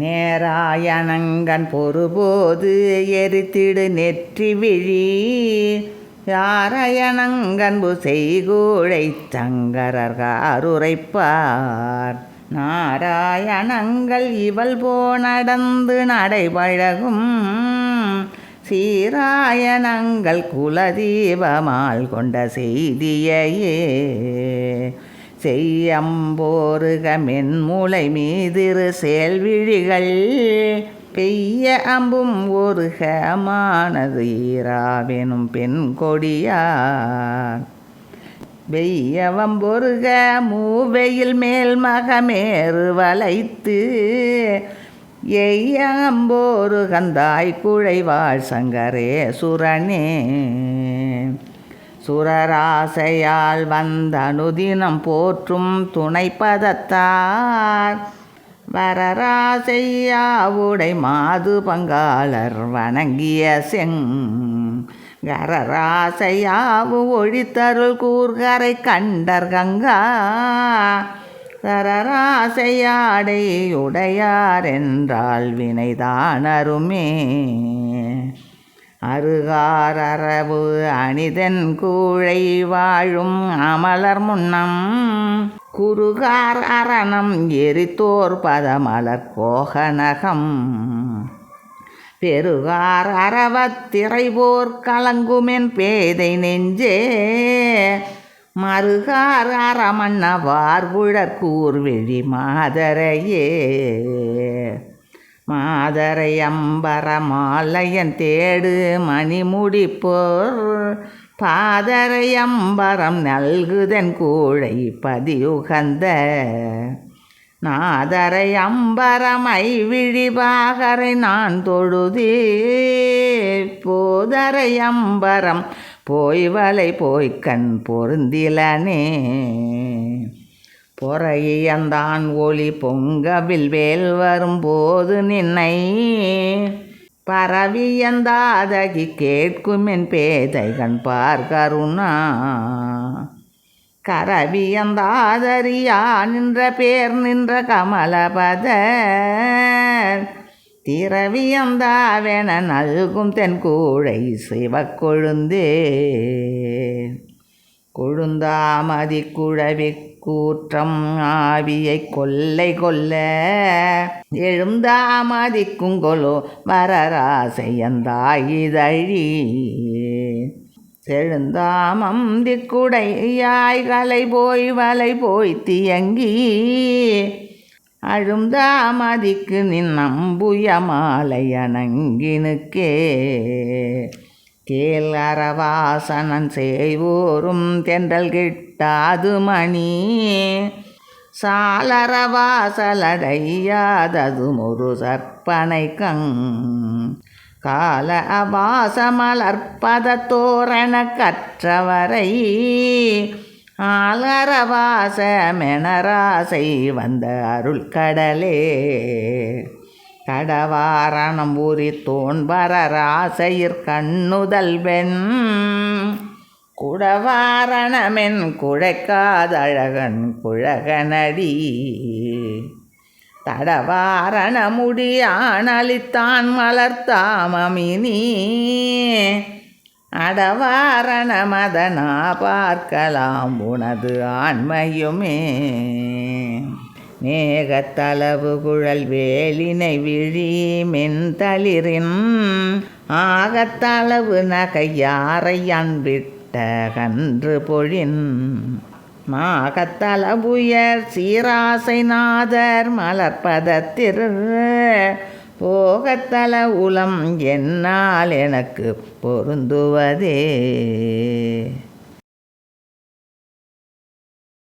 நேராயணங்கன் பொறுபோது எரித்திடு நெற்றி விழி. யாரயணங்கன்பு செய்கூழை சங்கரர்காருரைப்பார் நாராயணங்கள் இவள் போ நடந்து நடைபழகும். சீராயணங்கள் குலதீபமால் கொண்ட செய்தியையே. செய்யம்போருக மூளை மீதிரு செயல்விழிகள் பெய்ய அம்பும் ஒருகமானது ஈராவெனும் பெண் கொடியார். வெய்யவம்பொருக மூவையில் மேல் மகமேறு வளைத்து எய்யம்போரு கந்தாய் குழைவாழ் சங்கரே சுரனே. சுரராசையால் வந்த அனுதினம் போற்றும் துணைப்பதத்தார். வரராசையாவுடை மாது பங்காளர் வணங்கிய செங். கரராசையாவு ஒழித்தருள் கூர்கரை கண்டர் கங்கா. சரராசையாடை உடையார் என்றால் வினைதானருமே. அருகாரரவு அணிதன் கூழை வாழும் அமலர் முன்னம். குறுகார் அரணம் எரித்தோர் பதமலர் கோகனகம். பெருகார் அறவத்திரைவோர் கலங்குமென் பேதை நெஞ்சே. மறுகார் அறமன்னவார் குழற்கூர் வெளி மாதரையே. மாதரை அம்பர மாலையன் தேடு மணிமுடி போர். பாதரை அம்பரம் நல்குதன் கூழை பதியுகந்த. நாதரை அம்பரமை விழிபாகரை நான் தொழுதே போதரை அம்பரம் போய் வலை போய் பொருந்திலனே. பொறையந்தான் ஒளி பொங்கவில் வேல் வரும்போது நின்னை. பரவியந்தாதகி கேட்குமென் பேதைகண் பார்க்கருணா கரவியந்தாதரியா நின்ற பேர் நின்ற கமலபத திரவியந்தாவென நல்கும் தென் கூழை சிவக்கொழுந்தே கொழுந்தாமதி குழவி கூற்றம் ஆவியை கொல்லை கொல்ல எழுந்தாமதிக்குங்கொலோ வரராசையந்தாயிதழி செழுந்தாமம் திக்குடையாய்களை போய் வலை போய் தியங்கி. அழுந்தாமதிக்கு நின் நம்புய மாலை அணங்கினுக்கே. கேள் அறவாசனன் செய்வோரும் தென்றல் கிட்டாது மணி. சாலரவாசலடையாததும் ஒரு சற்பனை கங் கால அபாச தோரண கற்றவரை. ஆலரவாச மெனராசை வந்த அருள் கடலே. கடவாரணம் ஊறி தோன்பரராசையிற் கண்ணுதல் வெண் குடவாரணமென் குழைக்காதழகன் குழகனடி. தடவாரணமுடியானளித்தான் மலர்த்தாமமினி. அடவாரணமதனா பார்க்கலாம் உனது ஆண்மையுமே. மேகத்தளவு குழல் வேலினை விழி மென்தளிரின் ஆகத்தளவு நகையாரை அன்பிட்ட கன்று பொழின். மாகத்தளவுயர் சீராசை நாதர் மலர்பதத்திர் போகத்தல உளம் என்னால் எனக்கு பொருந்துவதே.